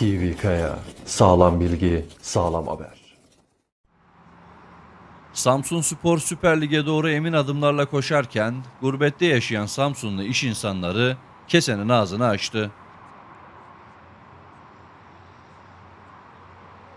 TV Kaya. Sağlam bilgi, sağlam haber. Samsun Spor Süper Lig'e doğru emin adımlarla koşarken gurbette yaşayan Samsunlu iş insanları kesenin ağzını açtı.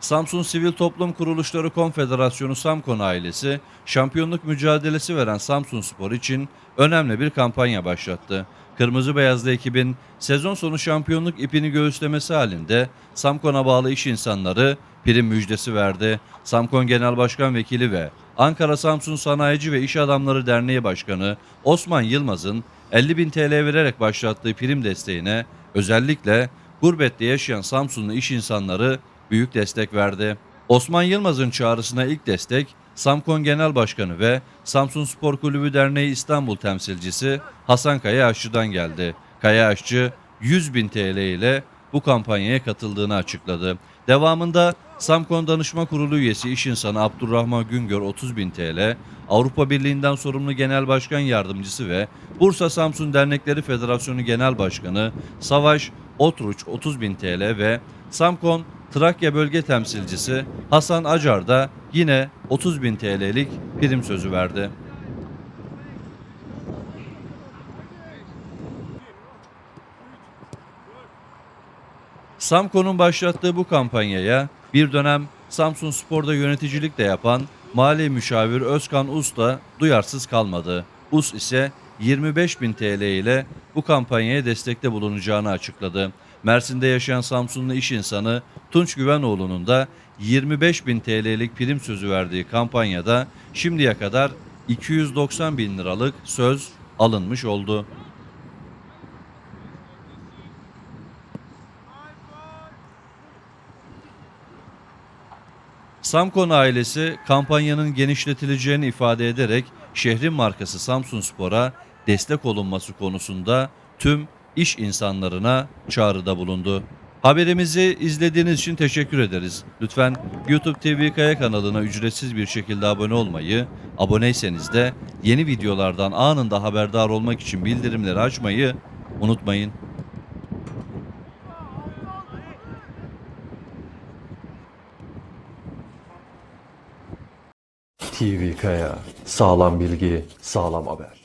Samsun Sivil Toplum Kuruluşları Konfederasyonu Samkon ailesi şampiyonluk mücadelesi veren Samsun Spor için önemli bir kampanya başlattı. Kırmızı Beyazlı ekibin sezon sonu şampiyonluk ipini göğüslemesi halinde Samkon'a bağlı iş insanları prim müjdesi verdi. Samkon Genel Başkan Vekili ve Ankara Samsun Sanayici ve İş Adamları Derneği Başkanı Osman Yılmaz'ın 50 bin TL vererek başlattığı prim desteğine özellikle gurbette yaşayan Samsunlu iş insanları büyük destek verdi. Osman Yılmaz'ın çağrısına ilk destek Samkon Genel Başkanı ve Samsun Spor Kulübü Derneği İstanbul temsilcisi Hasan Kaya Aşçı'dan geldi. Kaya Aşçı 100 bin TL ile bu kampanyaya katıldığını açıkladı. Devamında Samkon Danışma Kurulu üyesi iş insanı Abdurrahman Güngör 30 bin TL, Avrupa Birliği'nden sorumlu Genel Başkan Yardımcısı ve Bursa Samsun Dernekleri Federasyonu Genel Başkanı Savaş Otruç 30 bin TL ve Samkon Trakya Bölge Temsilcisi Hasan Acar da yine 30 bin TL'lik prim sözü verdi. Samko'nun başlattığı bu kampanyaya bir dönem Samsun Spor'da yöneticilik de yapan mali müşavir Özkan Us da duyarsız kalmadı. Us ise 25 bin TL ile bu kampanyaya destekte bulunacağını açıkladı. Mersin'de yaşayan Samsunlu iş insanı Tunç Güvenoğlu'nun da 25 bin TL'lik prim sözü verdiği kampanyada şimdiye kadar 290 bin liralık söz alınmış oldu. Samkon ailesi kampanyanın genişletileceğini ifade ederek şehrin markası Samsun Spor'a destek olunması konusunda tüm iş insanlarına çağrıda bulundu. Haberimizi izlediğiniz için teşekkür ederiz. Lütfen YouTube TV Kaya kanalına ücretsiz bir şekilde abone olmayı, aboneyseniz de yeni videolardan anında haberdar olmak için bildirimleri açmayı unutmayın. TV Kaya. Sağlam bilgi, sağlam haber.